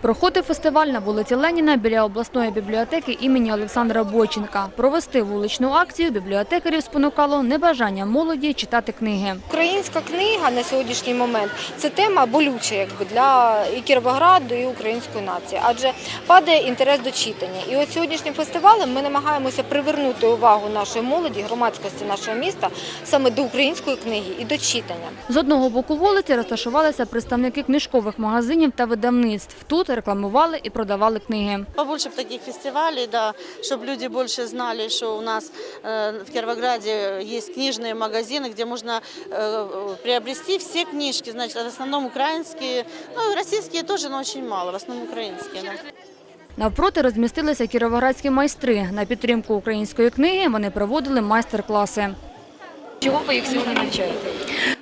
Проходив фестиваль на вулиці Леніна біля обласної бібліотеки імені Олександра Бойченка. Провести вуличну акцію бібліотекарів спонукало небажання молоді читати книги. Українська книга на сьогоднішній момент це тема болюча якби для і Кіровограду, і української нації, адже падає інтерес до читання. І от сьогоднішнім фестивалем ми намагаємося привернути увагу нашої молоді, громадськості нашого міста саме до української книги і до читання. З одного боку вулиці розташувалися представники книжкових магазинів та видавництв. Тут рекламували і продавали книги. Побольше б таких фестивалей, да, чтобы люди больше знали, что у нас э, в Кировограде есть книжные магазины, где можно э, приобрести все книжки, значит, в основном украинские, ну, российские тоже, но очень мало, в основном украинские. Да. Навпроти розмістилися кіровоградські майстри. На підтримку української книги вони проводили майстер-класи. Чого ви їх сьогодні навчаєте?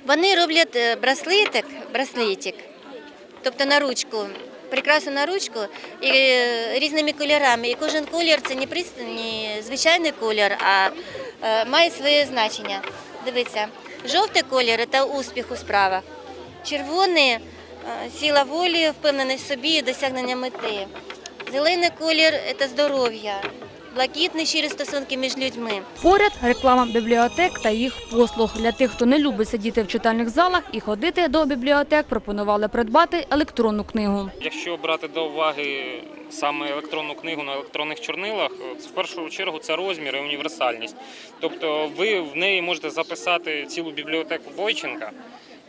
Вони роблять е, браслетик, браслетик, тобто на ручку, прикрасу на ручку і е, різними кольорами. І кожен колір це не, не звичайний колір, а е, має своє значення. Дивіться, жовтий колір це успіх у справах, червоний е, сила волі, впевненість в собі і досягнення мети. Зелений колір це здоров'я, блакитний щирі стосунки між людьми. Поряд реклама бібліотек та їх послуг. Для тих, хто не любить сидіти в читальних залах і ходити до бібліотек, пропонували придбати електронну книгу. Якщо брати до уваги саме електронну книгу на електронних чорнилах, в першу чергу це розмір і універсальність. Тобто ви в неї можете записати цілу бібліотеку Бойченка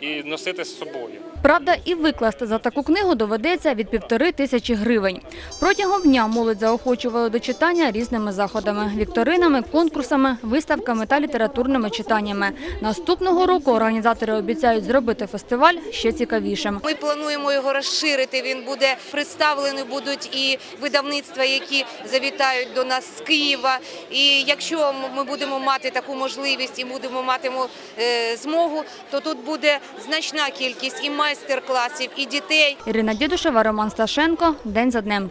і носити з собою. Правда, і викласти за таку книгу доведеться від півтори тисячі гривень. Протягом дня молодь заохочували до читання різними заходами – вікторинами, конкурсами, виставками та літературними читаннями. Наступного року організатори обіцяють зробити фестиваль ще цікавішим. Ми плануємо його розширити. Він буде представлені будуть і видавництва, які завітають до нас з Києва. І якщо ми будемо мати таку можливість і будемо мати е, змогу, то тут буде значна кількість і майстер-класів, і дітей. Ірина Дідушева, Роман Сташенко. День за днем.